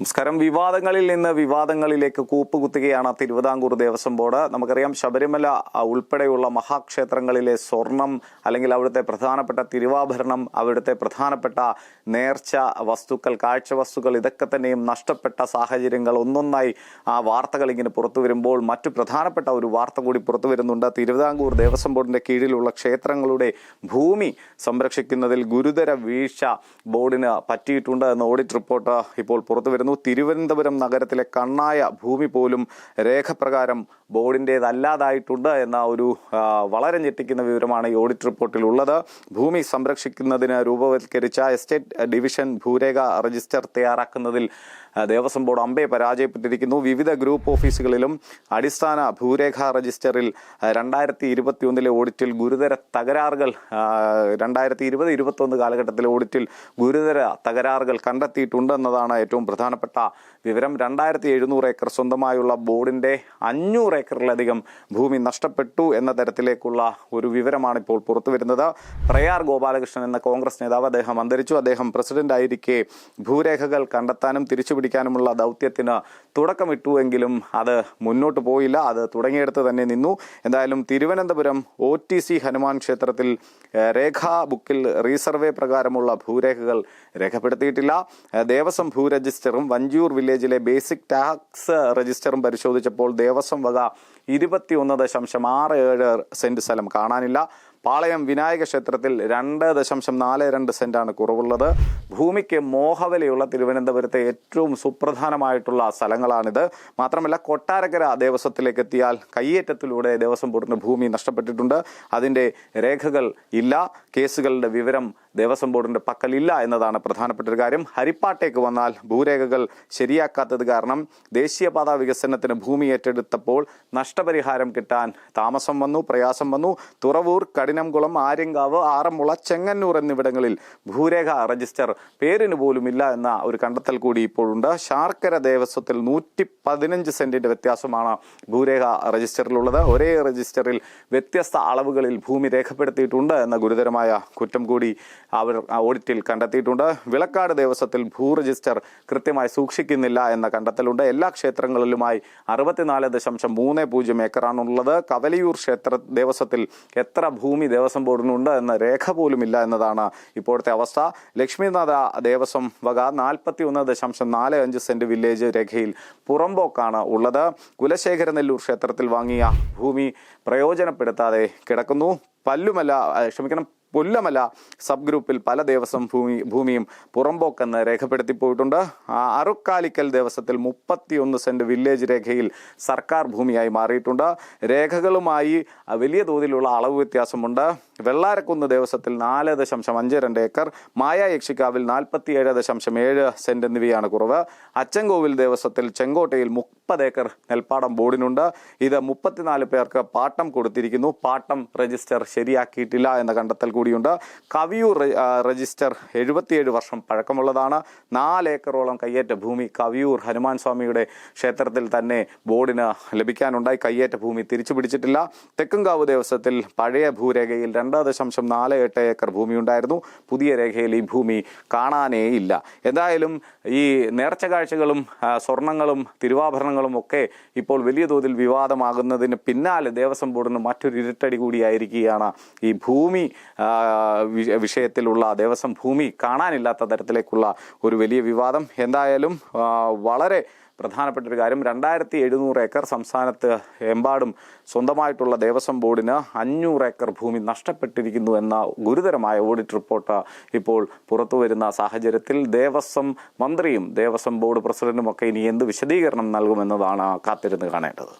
നമസ്കാരം. വിവാദങ്ങളിൽ നിന്ന് വിവാദങ്ങളിലേക്ക് കൂപ്പുകുത്തുകയാണ് തിരുവിതാംകൂർ ദേവസ്വം ബോർഡ്. നമുക്കറിയാം ശബരിമല ഉൾപ്പെടെയുള്ള മഹാക്ഷേത്രങ്ങളിലെ സ്വർണം അല്ലെങ്കിൽ അവിടുത്തെ പ്രധാനപ്പെട്ട തിരുവാഭരണം അവിടുത്തെ പ്രധാനപ്പെട്ട നേർച്ച വസ്തുക്കൾ കാഴ്ച വസ്തുക്കൾ ഇതൊക്കെ തന്നെയും നഷ്ടപ്പെട്ട സാഹചര്യങ്ങൾ ഒന്നൊന്നായി ആ വാർത്തകൾ ഇങ്ങനെ പുറത്തു വരുമ്പോൾ മറ്റു പ്രധാനപ്പെട്ട ഒരു വാർത്ത കൂടി പുറത്തു വരുന്നുണ്ട്. തിരുവിതാംകൂർ ദേവസ്വം ബോർഡിന്റെ കീഴിലുള്ള ക്ഷേത്രങ്ങളുടെ ഭൂമി സംരക്ഷിക്കുന്നതിൽ ഗുരുതര വീഴ്ച ബോർഡിന് പറ്റിയിട്ടുണ്ട് എന്ന ഓഡിറ്റ് റിപ്പോർട്ട് ഇപ്പോൾ പുറത്തു വരുന്നു തിരുവനന്തപുരം നഗരത്തിലെ കണ്ണായ ഭൂമി പോലും രേഖപ്രകാരം ബോർഡിന്റേതല്ലാതായിട്ടുണ്ട് എന്ന ഒരു വളരെ ഞെട്ടിക്കുന്ന വിവരമാണ് ഈ ഓഡിറ്റ് റിപ്പോർട്ടിൽ ഉള്ളത് ഭൂമി സംരക്ഷിക്കുന്നതിന് രൂപവത്കരിച്ച എസ്റ്റേറ്റ് ഡിവിഷൻ ഭൂരേഖ രജിസ്റ്റർ തയ്യാറാക്കുന്നതിൽ ദേവസ്വം ബോർഡ് അമ്പെ പരാജയപ്പെട്ടിരിക്കുന്നു. വിവിധ ഗ്രൂപ്പ് ഓഫീസുകളിലും അടിസ്ഥാന ഭൂരേഖ രജിസ്റ്ററിൽ രണ്ടായിരത്തി ഇരുപത്തി ഒന്നിലെ ഓഡിറ്റിൽ ഗുരുതര തകരാറുകൾ രണ്ടായിരത്തി ഇരുപത് ഇരുപത്തൊന്ന് കാലഘട്ടത്തിലെ ഓഡിറ്റിൽ ഗുരുതര തകരാറുകൾ കണ്ടെത്തിയിട്ടുണ്ടെന്നതാണ് ഏറ്റവും ഏറ്റവും പ്രധാനപ്പെട്ട വിവരം. രണ്ടായിരത്തി എഴുന്നൂറ് ഏക്കർ സ്വന്തമായുള്ള ബോർഡിന്റെ അഞ്ഞൂറ് ഏക്കറിലധികം ഭൂമി നഷ്ടപ്പെട്ടു എന്ന തരത്തിലേക്കുള്ള ഒരു വിവരമാണ് ഇപ്പോൾ പുറത്തു വരുന്നത്. പ്രയാർ ഗോപാലകൃഷ്ണൻ എന്ന കോൺഗ്രസ് നേതാവ് അദ്ദേഹം അന്തരിച്ചു. അദ്ദേഹം പ്രസിഡന്റ് ആയിരിക്കെ ഭൂരേഖകൾ കണ്ടെത്താനും തിരിച്ചുപിടിക്കാനുമുള്ള ദൗത്യത്തിന് തുടക്കമിട്ടുവെങ്കിലും അത് മുന്നോട്ട് പോയില്ല. അത് തുടങ്ങിയെടുത്ത് തന്നെ നിന്നു. എന്തായാലും Thiruvananthapuram O T C Hanuman ക്ഷേത്രത്തിൽ രേഖാ ബുക്കിൽ റീസർവേ പ്രകാരമുള്ള ഭൂരേഖകൾ രേഖപ്പെടുത്തിയിട്ടില്ല. ദേവസ്വം ഭൂ രജിസ്റ്ററും വഞ്ചിയൂർ വില്ലേജിലെ ബേസിക് ടാക്സ് രജിസ്റ്ററും പരിശോധിച്ചപ്പോൾ ദേവസ്വം വക ഇരുപത്തിയൊന്ന് ദശാംശം ആറ് ഏഴ് സെന്റ് സ്ഥലം കാണാനില്ല. പാളയം വിനായക ക്ഷേത്രത്തിൽ രണ്ട് ദശാംശം നാല് രണ്ട് സെന്റാണ് കുറവുള്ളത്. ഭൂമിക്ക് മോഹവിലയുള്ള തിരുവനന്തപുരത്തെ ഏറ്റവും സുപ്രധാനമായിട്ടുള്ള സ്ഥലങ്ങളാണിത്. മാത്രമല്ല കൊട്ടാരക്കര ദേവസ്വത്തിലേക്ക് എത്തിയാൽ കയ്യേറ്റത്തിലൂടെ ദേവസ്വം ബോർഡിന് ഭൂമി നഷ്ടപ്പെട്ടിട്ടുണ്ട്. അതിന്റെ രേഖകൾ ഇല്ല. കേസുകളുടെ വിവരം ദേവസ്വം ബോർഡിന്റെ പക്കലില്ല എന്നതാണ് പ്രധാനപ്പെട്ട ഒരു കാര്യം. ഹരിപ്പാട്ടേക്ക് വന്നാൽ ഭൂരേഖകൾ ശരിയാക്കാത്തത് കാരണം ദേശീയപാത വികസനത്തിന് ഭൂമി ഏറ്റെടുത്തപ്പോൾ നഷ്ടപരിഹാരം കിട്ടാൻ താമസം വന്നു പ്രയാസം വന്നു. തുറവൂർ കഠിനംകുളം ആര്യങ്കാവ് ആറന്മുള ചെങ്ങന്നൂർ എന്നിവിടങ്ങളിൽ ഭൂരേഖ രജിസ്റ്റർ പേരിന് പോലും ഇല്ല എന്ന ഒരു കണ്ടെത്തൽ കൂടി ഇപ്പോഴുണ്ട്. ശാർക്കര ദേവസ്വത്തിൽ നൂറ്റി പതിനഞ്ച് സെന്റിന്റെ വ്യത്യാസമാണ് ഭൂരേഖ രജിസ്റ്ററിലുള്ളത് ഒരേ രജിസ്റ്ററിൽ വ്യത്യസ്ത അളവുകളിൽ ഭൂമി രേഖപ്പെടുത്തിയിട്ടുണ്ട് എന്ന ഗുരുതരമായ കുറ്റം കൂടി അവർ ഓഡിറ്റിൽ കണ്ടെത്തിയിട്ടുണ്ട്. വിളക്കാട് ദേവസ്വത്തിൽ ഭൂ രജിസ്റ്റർ കൃത്യമായി സൂക്ഷിക്കുന്നില്ല എന്ന കണ്ടെത്തലുണ്ട്. എല്ലാ ക്ഷേത്രങ്ങളിലുമായി അറുപത്തിനാല് ദശാംശം മൂന്ന് പൂജ്യം ഏക്കറാണുള്ളത്. കവലിയൂർ ക്ഷേത്ര ദേവസ്വത്തിൽ എത്ര ഭൂമി ദേവസ്വം ബോർഡിനുണ്ട് എന്ന രേഖ പോലുമില്ല എന്നതാണ് ഇപ്പോഴത്തെ അവസ്ഥ. ലക്ഷ്മിനാഥ ദേവസ്വം വക നാൽപ്പത്തി ഒന്ന് ദശാംശം നാല് അഞ്ച് സെന്റ് വില്ലേജ് രേഖയിൽ പുറമ്പോക്കാണ് ഉള്ളത്. കുലശേഖര നെല്ലൂർ ക്ഷേത്രത്തിൽ വാങ്ങിയ ഭൂമി പ്രയോജനപ്പെടുത്താതെ കിടക്കുന്നു. പല്ലുമല്ല ക്ഷമിക്കണം പുല്ലമല സബ് ഗ്രൂപ്പിൽ പല ദേവസ്വം ഭൂമി ഭൂമിയും പുറമ്പോക്കെന്ന് രേഖപ്പെടുത്തി പോയിട്ടുണ്ട്. അറുക്കാലിക്കൽ ദേവസ്വത്തിൽ മുപ്പത്തിയൊന്ന് സെന്റ് വില്ലേജ് രേഖയിൽ സർക്കാർ ഭൂമിയായി മാറിയിട്ടുണ്ട്. രേഖകളുമായി വലിയ തോതിലുള്ള അളവ് വ്യത്യാസമുണ്ട്. വെള്ളാരക്കുന്ന് ദേവസ്വത്തിൽ നാല് ദശാംശം അഞ്ച് രണ്ട് ഏക്കർ മായ യക്ഷിക്കാവിൽ നാൽപ്പത്തിയേഴ് ദശാംശം ഏഴ് സെന്റ് എന്നിവയാണ് കുറവ്. അച്ചൻകോവിൽ ദേവസ്വത്തിൽ ചെങ്കോട്ടയിൽ മുപ്പത് ഏക്കർ നെൽപ്പാടം ബോർഡിനുണ്ട്. ഇത് മുപ്പത്തിനാല് പേർക്ക് പാട്ടം കൊടുത്തിരിക്കുന്നു. പാട്ടം രജിസ്റ്റർ ശരിയാക്കിയിട്ടില്ല എന്ന കണ്ടെത്തൽ കൂടിയുണ്ട്. കവിയൂർ രജിസ്റ്റർ എഴുപത്തിയേഴ് വർഷം പഴക്കമുള്ളതാണ്. നാല് ഏക്കറോളം കയ്യേറ്റ ഭൂമി കവിയൂർ ഹനുമാൻ സ്വാമിയുടെ ക്ഷേത്രത്തിൽ തന്നെ ബോർഡിന് ലഭിക്കാനുണ്ടായി. കയ്യേറ്റ ഭൂമി തിരിച്ചു പിടിച്ചിട്ടില്ല തെക്കുംകാവ് ദേവസ്വത്തിൽ പഴയ ഭൂരേഖയിൽ രണ്ട് ദശാംശം നാല് എട്ട് ഏക്കർ ഭൂമി ഉണ്ടായിരുന്നു പുതിയ രേഖയിൽ ഈ ഭൂമി കാണാനേ ഇല്ല എന്തായാലും ഈ നേർച്ച കാഴ്ചകളും സ്വർണങ്ങളും തിരുവാഭരണങ്ങളും ഒക്കെ ഇപ്പോൾ വലിയ തോതിൽ വിവാദമാകുന്നതിന് പിന്നാലെ ദേവസ്വം ബോർഡിന് മറ്റൊരു ഇരുട്ടടി കൂടിയായിരിക്കുകയാണ് ഈ ഭൂമി വിഷയത്തിലുള്ള ദേവസ്വം ഭൂമി കാണാനില്ലാത്ത തരത്തിലേക്കുള്ള ഒരു വലിയ വിവാദം. എന്തായാലും വളരെ പ്രധാനപ്പെട്ട ഒരു കാര്യം. രണ്ടായിരത്തി എഴുന്നൂറ് ഏക്കർ സംസ്ഥാനത്ത് എമ്പാടും സ്വന്തമായിട്ടുള്ള ദേവസ്വം ബോർഡിന് അഞ്ഞൂറ് ഏക്കർ ഭൂമി നഷ്ടപ്പെട്ടിരിക്കുന്നു എന്ന ഗുരുതരമായ ഓഡിറ്റ് റിപ്പോർട്ട് ഇപ്പോൾ പുറത്തു വരുന്ന സാഹചര്യത്തിൽ ദേവസ്വം മന്ത്രിയും ദേവസ്വം ബോർഡ് പ്രസിഡന്റും ഒക്കെ ഇനി എന്ത് വിശദീകരണം നൽകുമെന്നതാണ് കാത്തിരുന്ന് കാണേണ്ടത്.